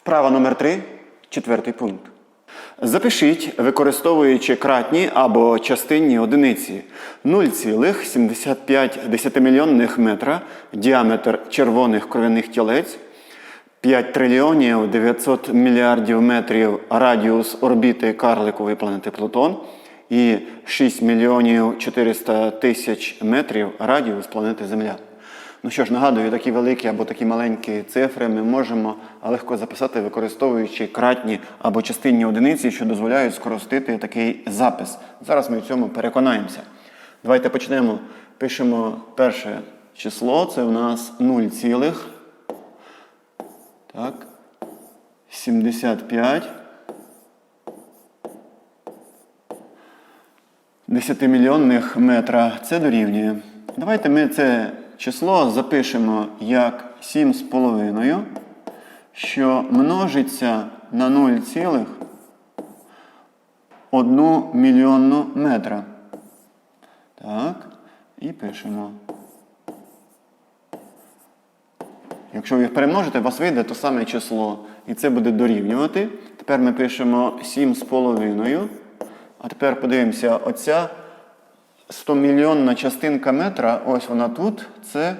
Вправа номер 3, четвертий пункт. Запишіть, використовуючи кратні або частинні одиниці 0,75 десятимільйонних метра діаметр червоних кров'яних тілець, 5 трильйонів 900 мільярдів метрів радіус орбіти карликової планети Плутон і 6 мільйонів 400 тисяч метрів радіус планети Земля. Ну що ж, нагадую, такі великі або такі маленькі цифри ми можемо легко записати, використовуючи кратні або частинні одиниці, що дозволяють скоростити такий запис. Зараз ми в цьому переконаємося. Давайте почнемо. Пишемо перше число, це у нас 0, цілих, так, 75 десятимільйонних метра. Це дорівнює. Давайте ми це число запишемо як 7,5, що множиться на 0,1 мільйонну метра. Так, і пишемо. Якщо ви їх перемножите, у вас вийде то саме число. І це буде дорівнювати. Тепер ми пишемо 7,5. А тепер подивимося, оця 100 мільйонна частинка метра, ось вона тут, це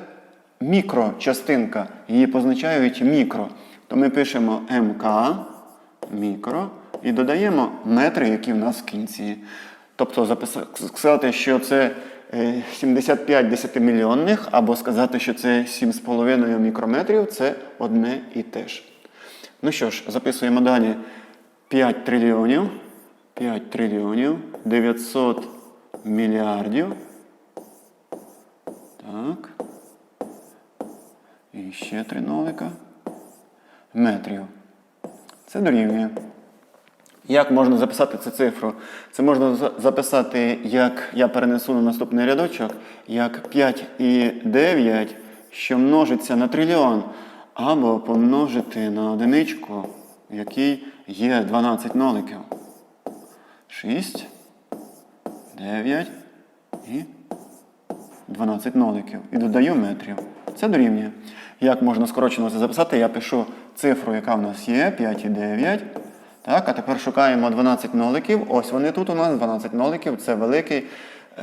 мікрочастинка. Її позначають мікро. То ми пишемо МК, мікро, і додаємо метри, які в нас в кінці. Тобто сказати, що це е, 75 десятимільйонних, або сказати, що це 7,5 мікрометрів, це одне і те ж. Ну що ж, записуємо далі 5 трильйонів. 5 трильйонів 900 мільярдів. Так. І ще три нолика. Метрів. Це дорівнює. Як можна записати цю цифру? Це можна записати, як я перенесу на наступний рядочок, як 5 і 9, що множиться на трильйон, або помножити на одиничку, в якій є 12 ноликів. 6, 9 і 12 ноликів. І додаю метрів. Це дорівнює. Як можна скорочено це записати? Я пишу цифру, яка в нас є, 5 і 9. Так, а тепер шукаємо 12 ноликів. Ось вони тут у нас 12 ноликів. Це великий,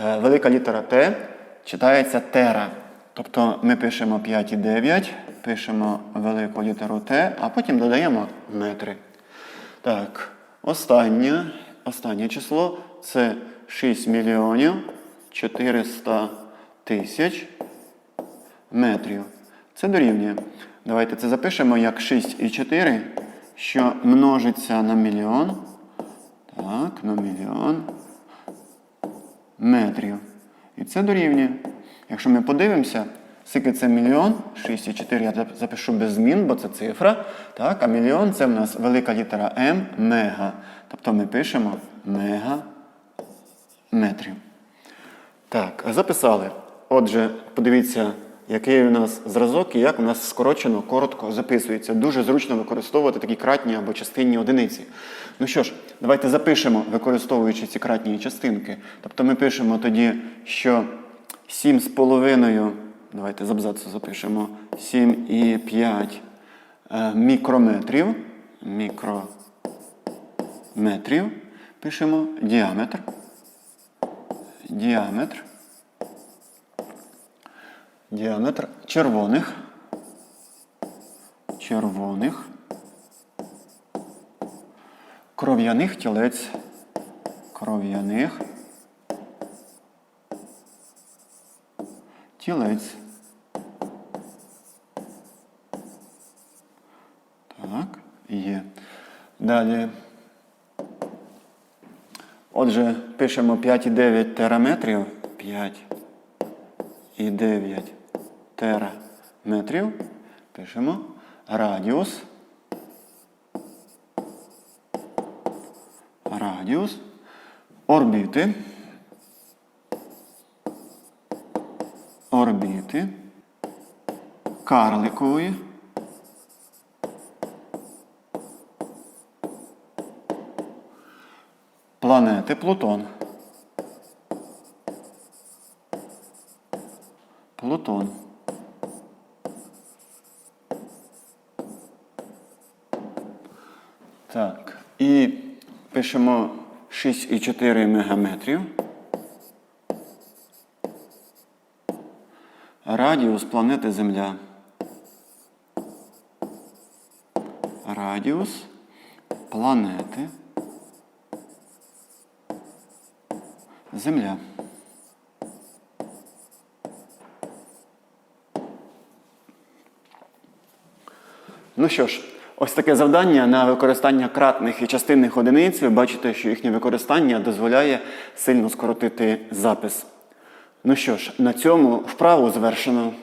е, велика літера Т. Читається тера. Тобто ми пишемо 5 і 9, пишемо велику літеру Т, а потім додаємо метри. Так, останнє, останнє число це 6 мільйонів 400 тисяч метрів. Це дорівнює. Давайте це запишемо як 6 і 4, що множиться на мільйон. Так, на мільйон метрів. І це дорівнює. Якщо ми подивимося, скільки це мільйон, 6,4 я запишу без змін, бо це цифра. Так, а мільйон це в нас велика літера М мега. Тобто ми пишемо мега метрів. Так, записали. Отже, подивіться, який у нас зразок і як у нас скорочено, коротко записується. Дуже зручно використовувати такі кратні або частинні одиниці. Ну що ж, давайте запишемо, використовуючи ці кратні частинки. Тобто ми пишемо тоді, що 7,5, давайте з абзацу запишемо 7,5 е, мікрометрів. Мікрометрів. Пишемо діаметр. Діаметр. Діаметр червоних. Червоних. Кров'яних тілець. Кров'яних. Тілець. Так, є. Далі. Отже, пишемо 5,9 тераметрів. 5 і 9 тераметрів. Пишемо радіус. Радіус орбіти. Орбіти карликової. Плутон. Плутон. Так. І пишемо 6,4 мегаметрів. Радіус планети Земля. Радіус планети Земля. Ну що ж, ось таке завдання на використання кратних і частинних одиниць. Ви бачите, що їхнє використання дозволяє сильно скоротити запис. Ну що ж, на цьому вправу завершено.